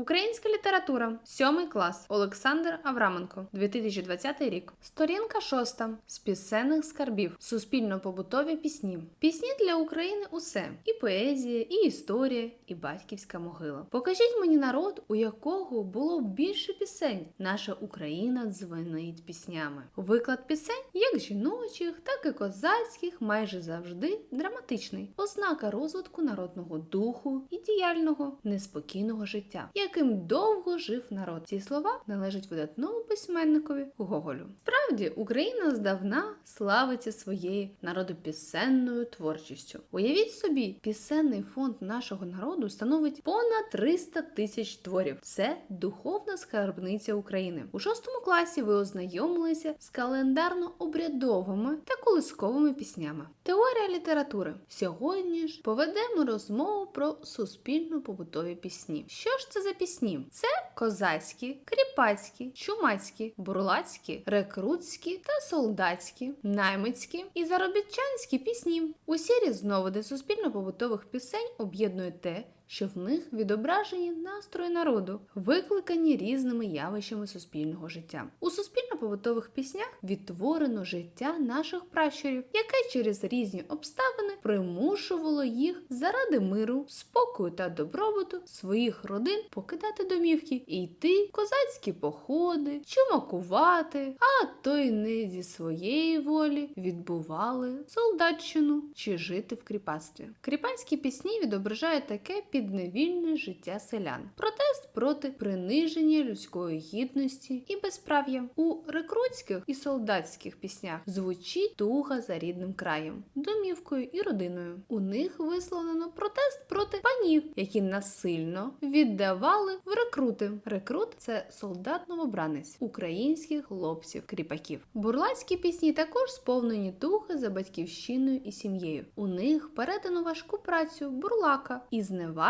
Українська література, сьомий клас. Олександр Авраменко, 2020 рік. Сторінка шоста з пісенних скарбів. Суспільно-побутові пісні. Пісні для України усе: і поезія, і історія, і батьківська могила. Покажіть мені народ, у якого було більше пісень. Наша Україна дзвенить піснями. Виклад пісень, як жіночих, так і козацьких, майже завжди драматичний. Ознака розвитку народного духу і діяльного неспокійного життя, яким довго жив народ. Ці слова належать видатному письменникові Гоголю. Справді, Україна здавна славиться своєю народопісенною творчістю. Уявіть собі, пісенний фонд нашого народу становить понад 300 тисяч творів. Це духовна скарбниця України. У шостому класі ви ознайомилися з календарно-обрядовими та колисковими піснями. Теорія літератури. Сьогодні ж поведемо розмову про суспільно-побутові пісні. Що ж це за пісні? Це козацькі, кріпацькі, чумацькі, бурлацькі, рекрутські та солдатські, наймицькі і заробітчанські пісні. Усі різновиди суспільно-побутових пісень об'єднують те, що в них відображені настрої народу, викликані різними явищами суспільного життя. У суспільно-побутових піснях відтворено життя наших пращурів, яке через різні обставини примушувало їх заради миру, спокою та добробуту своїх родин покидати домівки і йти в козацькі походи, чумакувати, а то й не зі своєї волі відбували солдатщину чи жити в кріпацтві. Кріпацькі пісні відображають таке підневільне життя селян, протест проти приниження людської гідності і безправ'я. У рекрутських і солдатських піснях звучить туга за рідним краєм, домівкою і родиною. У них висловлено протест проти панів, які насильно віддавали в рекрути. Рекрут це солдат-новобранець українських хлопців, кріпаків. Бурлацькі пісні також сповнені туги за батьківщиною і сім'єю. У них передано важку працю бурлака і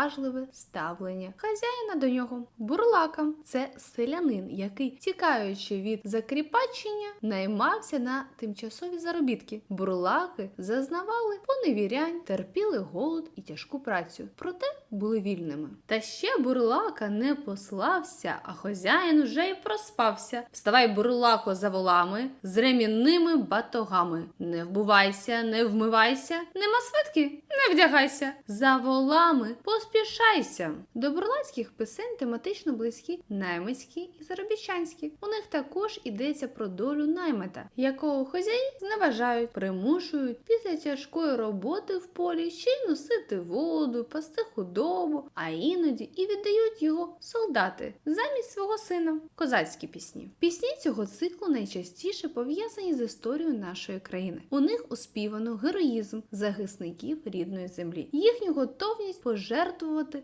зневажливе ставлення хазяїна до нього. Бурлака це селянин, який, тікаючи від закріпачення, наймався на тимчасові заробітки. Бурлаки зазнавали поневірянь, терпіли голод і тяжку працю, проте були вільними. Та ще бурлака не послався, а хазяїн уже й проспався. Вставай, бурлако, за волами з ремінними батогами. Не вбувайся, не вмивайся, нема свитки, не вдягайся. За волами поспішайся. До бурлацьких писень тематично близькі наймицькі і заробітчанські. У них також йдеться про долю наймета, якого хазяї зневажають, примушують після тяжкої роботи в полі ще й носити воду, пасти худобу, а іноді і віддають його солдати замість свого сина. Козацькі пісні. Пісні цього циклу найчастіше пов'язані з історією нашої країни. У них успівано героїзм захисників рідної землі, їхню готовність пожертвувати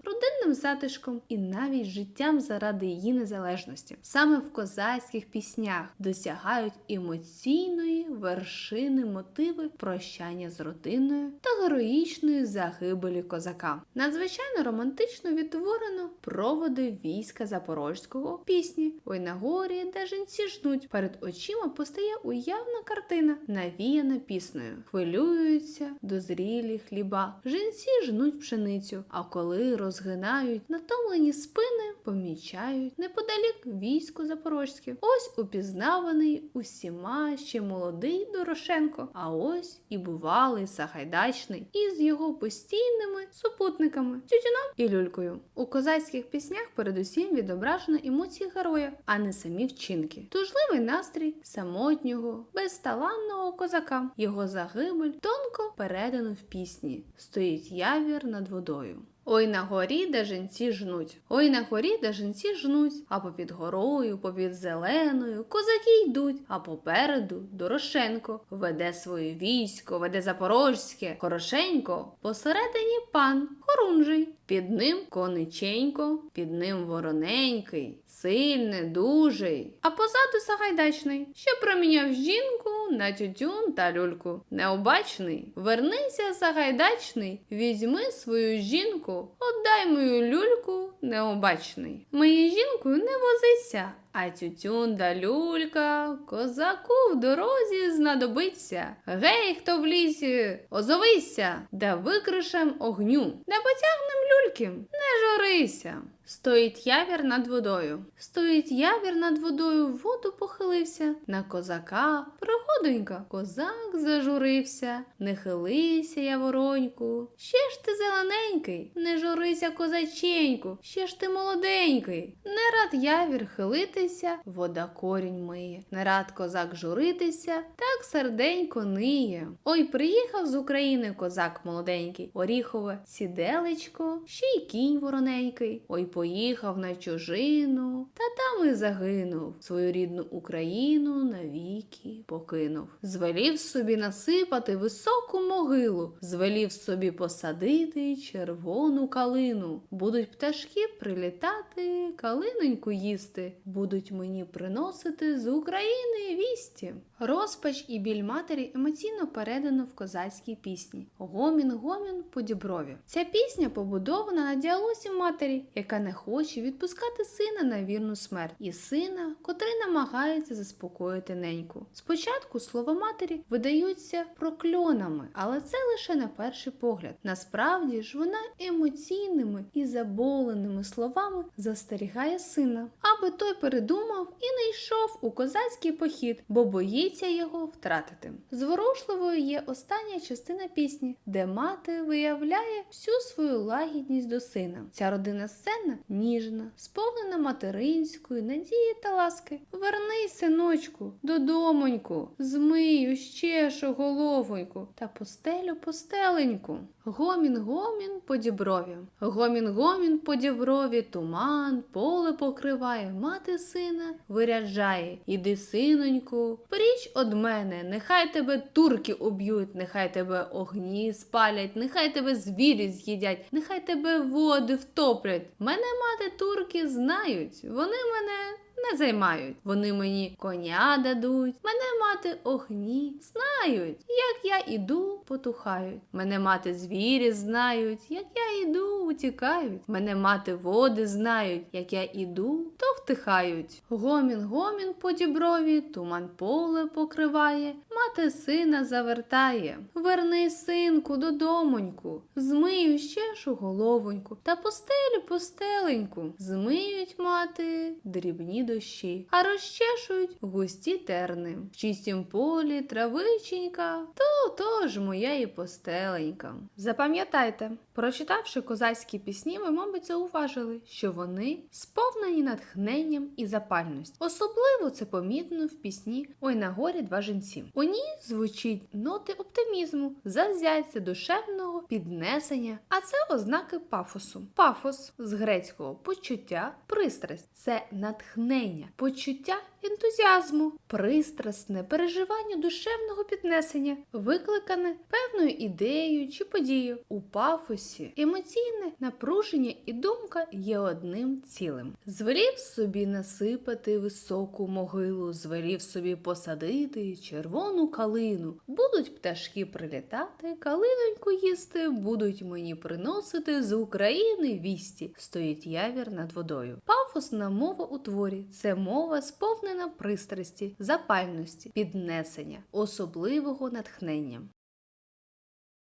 родинним затишком і навіть життям заради її незалежності. Саме в козацьких піснях досягають емоційної вершини мотиви прощання з родиною та героїчної загибелі козака. Надзвичайно романтично відтворено проводи війська Запорозького пісні Ой на горі, де жінці жнуть. Перед очима постає уявна картина, навіяна піснею. Хвилюються дозрілі хліба. Жінці жнуть пшеницю, а коли розгинають натомлені спини, помічають неподалік військо Запорозьке. Ось упізнаваний усіма ще молодий Дорошенко. А ось і бувалий Сагайдачний із його постійними супутниками Тютюном і люлькою. У козацьких піснях передусім відображено емоції героя, а не самі вчинки. Тужливий настрій самотнього, безталанного козака. Його загибель тонко передано в пісні. Стоїть явір над водою. Ой на горі, де жінці жнуть, ой на горі, де жінці жнуть, а попід горою, попід зеленою, козаки йдуть, а попереду Дорошенко веде своє військо, веде Запорозьке, Хорошенько, посередині пан Хорунжий. Під ним кониченько, під ним вороненький, сильний, дужий, а позаду Сагайдачний, що проміняв жінку на тютюн та люльку. Необачний, вернися, Сагайдачний, візьми свою жінку, отдай мою люльку, необачний. Мої жінкою не возися, а тютюн да люлька, козаку в дорозі знадобиться. Гей, хто в лісі, озовися, да викришем огню, да потягнем люльки, не журися. Стоїть явір над водою. Стоїть явір над водою, в воду похилився. На козака пригодонька, козак зажурився. Не хилися, явороньку. Ще ж ти зелененький, не журися, козаченьку, ще ж ти молоденький. Не рад явір хилитися, вода корінь миє. Не рад козак журитися, так серденько ниє. Ой, приїхав з України козак молоденький, оріхове сіделечко, ще й кінь вороненький. Ой, поїхав на чужину, та там і загинув. Свою рідну Україну навіки покинув. Звелів собі насипати високу могилу, звелів собі посадити червону калину. Будуть пташки прилітати, калиноньку їсти, будуть мені приносити з України вісті. Розпач і біль матері емоційно передано в козацькій пісні Гомін гомін по діброві. Ця пісня побудована на діалозі матері, яка не хоче відпускати сина на вірну смерть, і сина, котрий намагається заспокоїти неньку. Спочатку слова матері видаються прокльонами, але це лише на перший погляд. Насправді ж вона емоційними і заболеними словами застерігає сина, аби той передумав і не йшов у козацький похід, бо боїться його втратити. Зворушливою є остання частина пісні, де мати виявляє всю свою лагідність до сина. Ця родинна сцена ніжна, сповнена материнської надії та ласки. Вернись, синочку, додомоньку, змию, щешу головоньку та постелю постеленьку. Гомін гомін по діброві. Гомін гомін по діброві, туман, поле покриває, мати сина виряджає. Іди, синоньку, пріч од мене, нехай тебе турки уб'ють, нехай тебе огні спалять, нехай тебе звірі з'їдять, нехай тебе води втоплять. Мене мати турки знають, вони мене. Не займають, вони мені коня дадуть, мене мати огні знають, як я іду, потухають. Мене мати звірі знають, як я іду, утікають. Мене мати води знають, як я іду, то втихають. Гомін, гомін по діброві, туман поле покриває, мати сина завертає. Верни, синку, додомоньку, змию ще щешу головоньку, та постелю постеленьку. Змиють мати дрібні дощі, а розчешують густі терни. В чистім полі травиченька, то то моя і постеленька. Запам'ятайте, прочитавши козацькі пісні, ви, мабуть, зауважили, що вони сповнені натхненням і запальністю. Особливо це помітно в пісні Ой на горі два жінці. У ній звучить ноти оптимізму, завзяття душевного піднесення, а це ознаки пафосу. Пафос з грецького почуття, пристрасть це натхнення, почуття ентузіазму, пристрасне переживання душевного піднесення, викликане певною ідеєю чи подією. У пафосі емоційне напруження і думка є одним цілим. Звелів собі насипати високу могилу, звелів собі посадити червону калину. Будуть пташки прилітати, калиноньку їсти, будуть мені приносити з України вісті. Стоїть явір над водою. Пафосна мова у творі це мова сповнена пристрасті, запальності, піднесення, особливого натхнення.